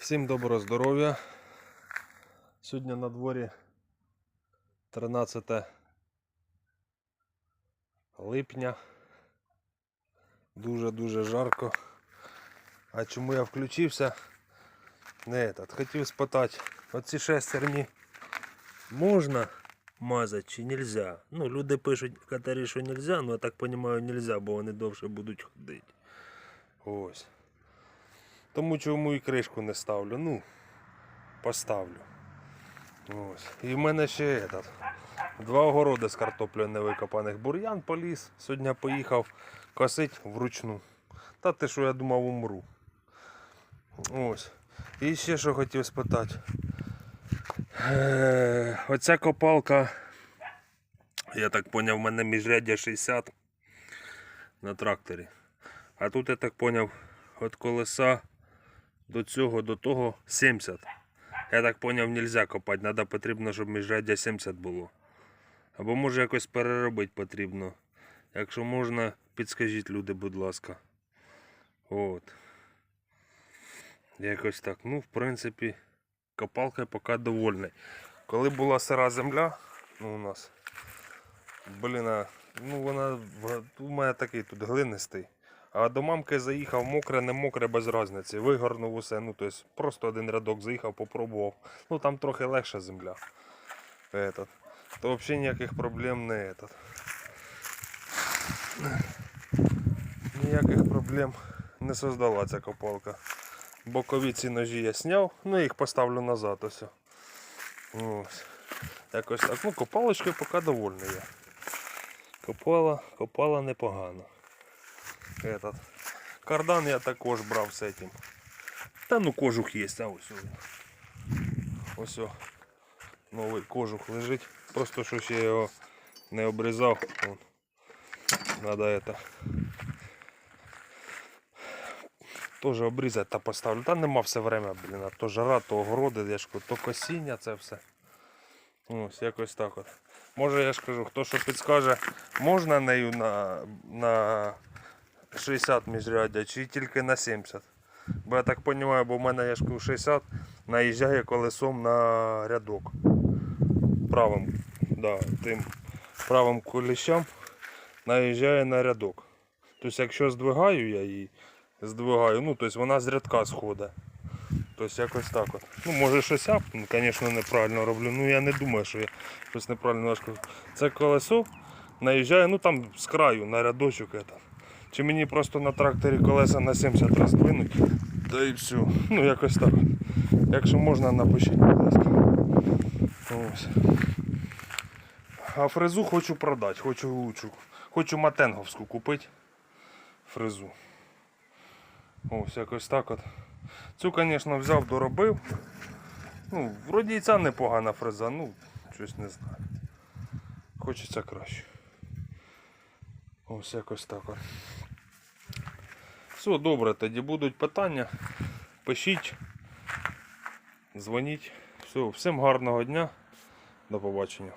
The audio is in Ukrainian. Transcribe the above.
Всім доброго здоров'я. Сьогодні на дворі 13 липня. Дуже-дуже жарко. А чому я включився? Не этот, хотів спитати, оці шестерні можна мазати чи нельзя? Ну, люди пишуть в катарі, що нельзя, ну я так розумію, нельзя, бо вони довше будуть ходити. Ось. Тому чому і кришку не ставлю. Ну, поставлю. Ось. І в мене ще этот, два огороди з картоплею невикопаних. Бур'ян поліз. Сьогодні поїхав косить вручну. Та ти що я думав умру. Ось. І ще що хотів спитати. Е, Оця копалка, я так поняв, в мене міжряддя 60 на тракторі. А тут я так поняв, від колеса до цього, до того 70. Я так поняв, нельзя копати, треба потрібно, щоб міжряддя 70 було. Або може якось переробити потрібно. Якщо можна, підскажіть люди, будь ласка. От. Якось так. Ну, в принципі, копалка поки довольний. Коли була сира земля, ну у нас, блін, ну вона у мене такий тут глинистий. А до мамки заїхав мокре, не мокре, без різниці. Вигорнув усе. Ну, тобто просто один рядок заїхав, попробував. Ну там трохи легша земля. Этот. То взагалі ніяких проблем не этот. Ніяких проблем не создала ця копалка. Бокові ці ножі я зняв, ну їх поставлю назад ось. Ось. Якось так. Ну, копалочкою поки довольний я. Копала, копала непогано Этот. Кардан я також брав з этим. Та ну кожух є, а ось. він. Ось. о. Новий кожух лежить. Просто що ще я його не обрізав. Вон. Надо это. Тоже обрізати та поставлю. Та нема все время, блін. а То жара, то огороди, я ж кажу, то косіння це все. Ось якось так от. Може я ж кажу, хто що підскаже, можна нею на, на 60 міжряддя чи тільки на 70. Бо я так розумію, бо в мене я ж 60 наїжджає колесом на рядок. Правим, да, тим правим куліщам наїжджає на рядок. Тобто, якщо здвигаю я її, здвигаю, ну тобто вона з рядка сходить. Тобто якось так от. Ну, може щось я, звісно, неправильно роблю. Ну я не думаю, що я щось неправильно важко. Це колесо наїжджає, ну там з краю на рядочок. Это. Чи мені просто на тракторі колеса на 70 раз двинуть, та і все. Ну якось так. Якщо можна, напишіть, будь ласка. Ось. А фрезу хочу продати, хочу лучшу. Хочу матенговську купити. Фрезу. Ось якось так от. Цю, звісно, взяв, доробив. Ну, вроді і ця непогана фреза, ну, щось не знаю. Хочеться краще. Ось якось так от. Все, добре, тоді будуть питання. Пишіть, дзвоніть. Все, всім гарного дня. До побачення.